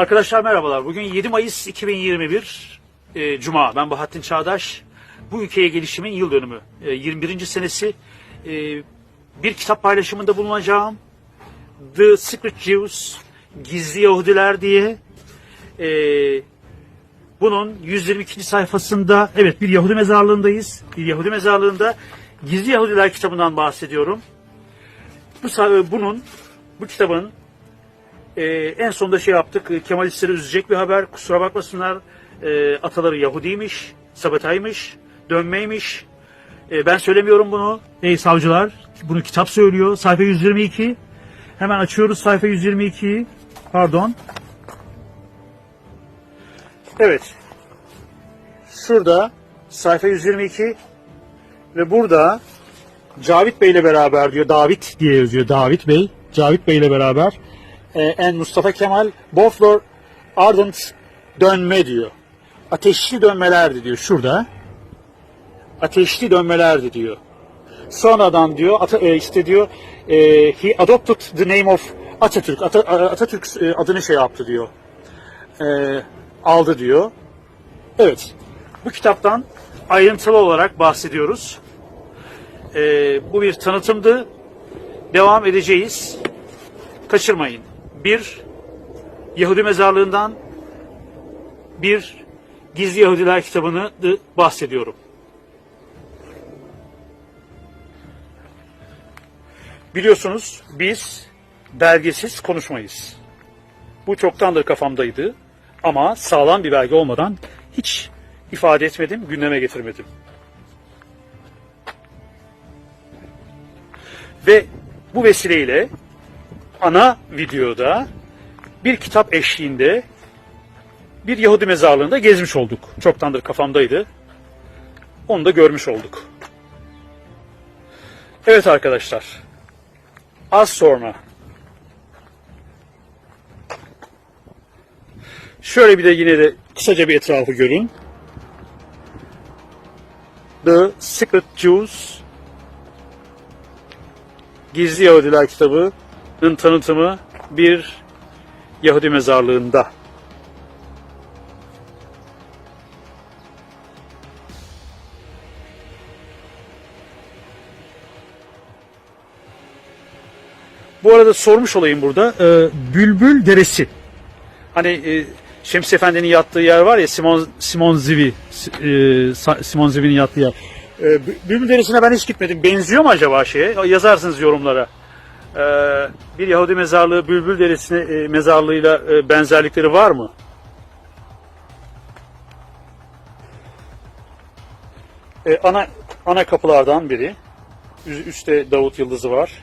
Arkadaşlar merhabalar. Bugün 7 Mayıs 2021 e, Cuma. Ben Bahattin Çağdaş. Bu ülkeye gelişimin yıl dönümü. E, 21. senesi. E, bir kitap paylaşımında bulunacağım. The Secret Jews, Gizli Yahudiler diye. E, bunun 122. sayfasında, evet bir Yahudi mezarlığındayız. Bir Yahudi mezarlığında Gizli Yahudiler kitabından bahsediyorum. Bu sa- bunun, bu kitabın ee, en sonunda şey yaptık. e, Kemalistleri üzecek bir haber. Kusura bakmasınlar. Ee, ataları Yahudiymiş, Sabataymış, dönmeymiş. Ee, ben söylemiyorum bunu. Ey savcılar, bunu kitap söylüyor. Sayfa 122. Hemen açıyoruz sayfa 122'yi. Pardon. Evet. Şurada sayfa 122 ve burada Cavit Bey ile beraber diyor. David diye yazıyor. David Bey. Cavit Bey ile beraber e, en Mustafa Kemal Boflor Ardent dönme diyor. Ateşli dönmelerdi diyor şurada. Ateşli dönmelerdi diyor. Sonradan diyor Ata, e, işte diyor e, he adopted the name of Atatürk. Ata, Atatürk e, adını şey yaptı diyor. E, aldı diyor. Evet. Bu kitaptan ayrıntılı olarak bahsediyoruz. E, bu bir tanıtımdı. Devam edeceğiz. Kaçırmayın. Bir Yahudi mezarlığından bir Gizli Yahudiler kitabını bahsediyorum. Biliyorsunuz biz belgesiz konuşmayız. Bu çoktandır kafamdaydı ama sağlam bir belge olmadan hiç ifade etmedim, gündeme getirmedim. Ve bu vesileyle ana videoda bir kitap eşliğinde bir Yahudi mezarlığında gezmiş olduk. Çoktandır kafamdaydı. Onu da görmüş olduk. Evet arkadaşlar. Az sonra şöyle bir de yine de kısaca bir etrafı görün. The Secret Jews Gizli Yahudiler kitabının tanıtımı bir Yahudi mezarlığında. Bu arada sormuş olayım burada. Ee, Bülbül Deresi. Hani e, Şems Efendi'nin yattığı yer var ya Simon Simon Zivi e, Simon Zivi'nin yattığı yer. Bü- Bülbül Deresi'ne ben hiç gitmedim. Benziyor mu acaba şeye? Yazarsınız yorumlara. Ee, bir Yahudi mezarlığı Bülbül Deresi'ne e, mezarlığıyla e, benzerlikleri var mı? Ee, ana ana kapılardan biri. Ü- Üstte Davut yıldızı var.